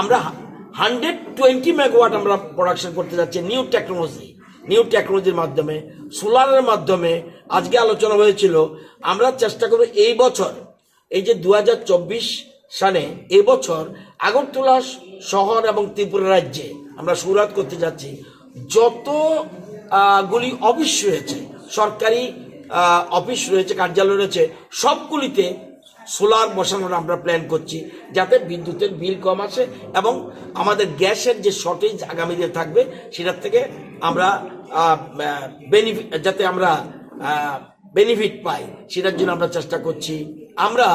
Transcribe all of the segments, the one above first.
আমরা hundred twenty megawatt আমরা production করতে যাচ্ছি নিউ টেকনোলজি নিউ টেকনোলজির মাধ্যমে সোলারের মাধ্যমে। আজকে আলোচনা হয়েছিল আমরা চেষ্টা করব এই বছর এই যে দু হাজার চব্বিশ সালে এবছর আগরতলা শহর এবং ত্রিপুরা রাজ্যে আমরা শুরুয়াত করতে যাচ্ছি। যত আহ, গুলি অফিস রয়েছে সরকারি অফিস রয়েছে কার্যালয় রয়েছে সবগুলিতে সোলার বসানোর আমরা প্ল্যান করছি, যাতে বিদ্যুতের বিল কম আসে এবং আমাদের গ্যাসের যে শর্টেজ আগামীতে থাকবে, সেটার থেকে আমরা বেনিফিট যাতে আমরা বেনিফিট পাই, সেটার জন্য আমরা চেষ্টা করছি। আমরা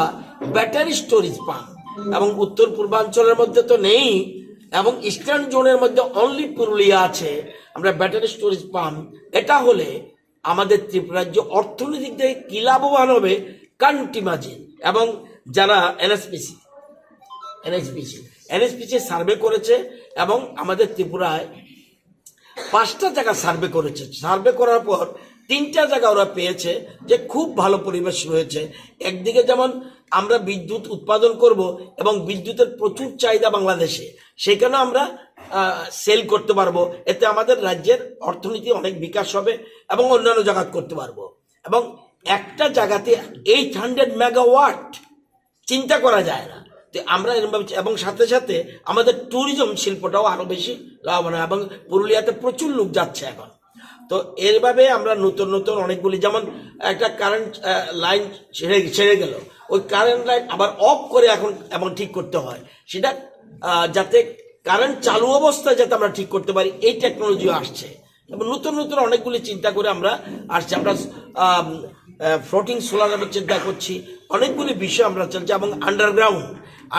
ব্যাটারি স্টোরেজ পাম্প এবং উত্তর পূর্বাঞ্চলের মধ্যে তো নেই এবং ইস্টার্ন জোনের মধ্যে অনলি পুরুলিয়া আছে, আমরা ব্যাটারি স্টোরেজ পাম্প এটা হলে আমাদের ত্রিপুরাজ্য অর্থনৈতিক দিকে কি লাভবান হবে কান্টি মাঝে এবং যারা এনএসপিসি এনএসপিসি এনএসপিসি সার্ভে করেছে এবং আমাদের ত্রিপুরায় পাঁচটা জায়গা সার্ভে করেছে। সার্ভে করার পর তিনটা জায়গা ওরা পেয়েছে যে খুব ভালো পরিবেশ রয়েছে। একদিকে যেমন আমরা বিদ্যুৎ উৎপাদন করব এবং বিদ্যুতের প্রচুর চাহিদা বাংলাদেশে সেখানে আমরা সেল করতে পারব। এতে আমাদের রাজ্যের অর্থনীতি অনেক বিকাশ হবে এবং অন্যান্য জায়গা করতে পারব। এবং একটা জায়গাতে এইট হান্ড্রেড মেগাওয়াট চিন্তা করা যায় না। তো আমরা এরকম ভাবছি এবং সাথে সাথে আমাদের ট্যুরিজম শিল্পটাও আরও বেশি লাভবান হয়, এবং পুরুলিয়াতে প্রচুর লোক যাচ্ছে এখন। তো এরভাবে আমরা নতুন নতুন অনেকগুলি, যেমন একটা কারেন্ট লাইন ছেড়ে ছেড়ে গেল। ওই কারেন্ট লাইন আবার অফ করে এখন এবং ঠিক করতে হয়। সেটা যাতে কারেন্ট চালু অবস্থায় যাতে আমরা ঠিক করতে পারি, এই টেকনোলজিও আসছে। এবং নতুন নতুন অনেকগুলি চিন্তা করে আমরা আসছি। আমরা ফ্লোটিং সোলার চিন্তা করছি অনেকগুলি বিষয় আমরা চলছি এবং আন্ডারগ্রাউন্ড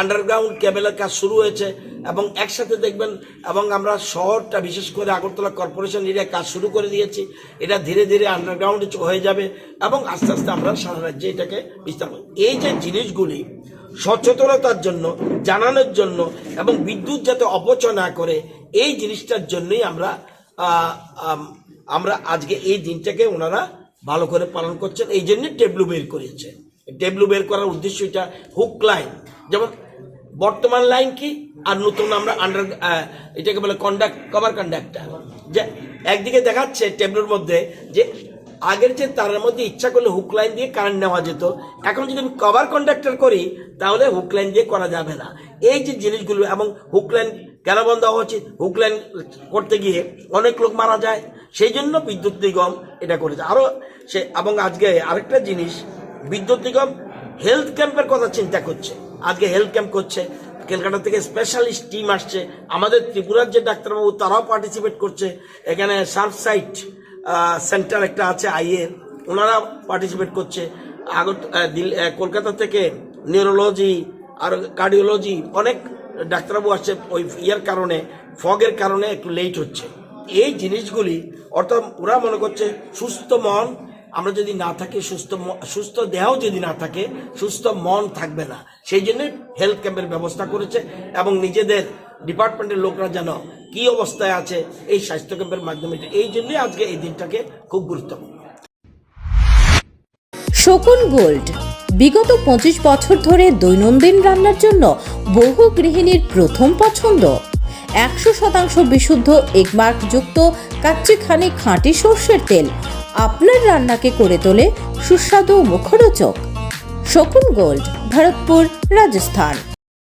আন্ডারগ্রাউন্ড কেবেলের কাজ শুরু হয়েছে এবং একসাথে দেখবেন এবং আমরা শহরটা বিশেষ করে আগরতলা কর্পোরেশন এরিয়া কাজ শুরু করে দিয়েছি এটা ধীরে ধীরে আন্ডারগ্রাউন্ডে হয়ে যাবে এবং আস্তে আস্তে আমরা সারা রাজ্যে এটাকে বিস্তার। এই যে জিনিসগুলি, সচেতনতার জন্য, জানানোর জন্য এবং বিদ্যুৎ যাতে অপচয় না করে, এই জিনিসটার জন্যই আমরা আমরা আজকে এই দিনটাকে ওনারা ভালো করে পালন করছেন, এই জন্যে টেবলু বের করেছে। টেবলু বের করার উদ্দেশ্য এটা হুক লাইন যেমন বর্তমান লাইন কি, আর নতুন আমরা আন্ডার এটাকে বলে কন্ডাক্ট কভার কন্ডাক্টার যে একদিকে দেখাচ্ছে টেবলুর মধ্যে যে আগের যে তারের মধ্যে ইচ্ছা করলে হুক লাইন দিয়ে কারেন্ট নেওয়া যেত। এখন যদি আমি কভার কন্ডাক্টর করি, তাহলে হুক লাইন দিয়ে করা যাবে না। এই যে জিনিসগুলো এবং হুক লাইন কেন বন্ধ হওয়া উচিত? হুক লাইন করতে গিয়ে অনেক লোক মারা যায়, সেই জন্য বিদ্যুৎ নিগম এটা করেছে। আরও সে এবং আজকে আরেকটা জিনিস, বিদ্যুৎ নিগম হেলথ ক্যাম্পের কথা চিন্তা করছে। আজকে হেলথ ক্যাম্প করছে। কলকাতা থেকে স্পেশালিস্ট টিম আসছে। আমাদের ত্রিপুরার যে ডাক্তারবাবু, তারাও পার্টিসিপেট করছে। এখানে সার্ফ সাইট সেন্টার একটা আছে আইএর ওনারা পার্টিসিপেট করছে। দিল- কলকাতা থেকে নিউরোলজি আর কার্ডিওলজি অনেক ডাক্তারবাবু আসছে, ওই ইয়ের কারণে ফগের কারণে একটু লেট হচ্ছে। এই জিনিসগুলি, অর্থাৎ ওরা মনে করছে, সুস্থ মন, আমরা যদি না থাকি, সুস্থ সুস্থ দেহ যদি না থাকে, সুস্থ মন থাকবে না। সেই জন্য হেলথ ক্যাম্পের ব্যবস্থা করেছে এবং নিজেদের ডিপার্টমেন্টের লোকরা যেন কি অবস্থায় আছে এই স্বাস্থ্য ক্যাম্পের মাধ্যমে। এই জন্যই আজকে এই দিনটাকে খুব গুরুত্বপূর্ণ শকুন গোল্ড, বিগত পঁচিশ বছর ধরে দৈনন্দিন রান্নার জন্য বহু গৃহিণীর প্রথম পছন্দ। একশো শতাংশ বিশুদ্ধ এগমার্কযুক্ত কাচ্চিখানি খাঁটি সর্ষের তেল আপনার রান্নাকে করে তোলে সুস্বাদু মুখরোচক। শকুন গোল্ড, ভরতপুর, রাজস্থান।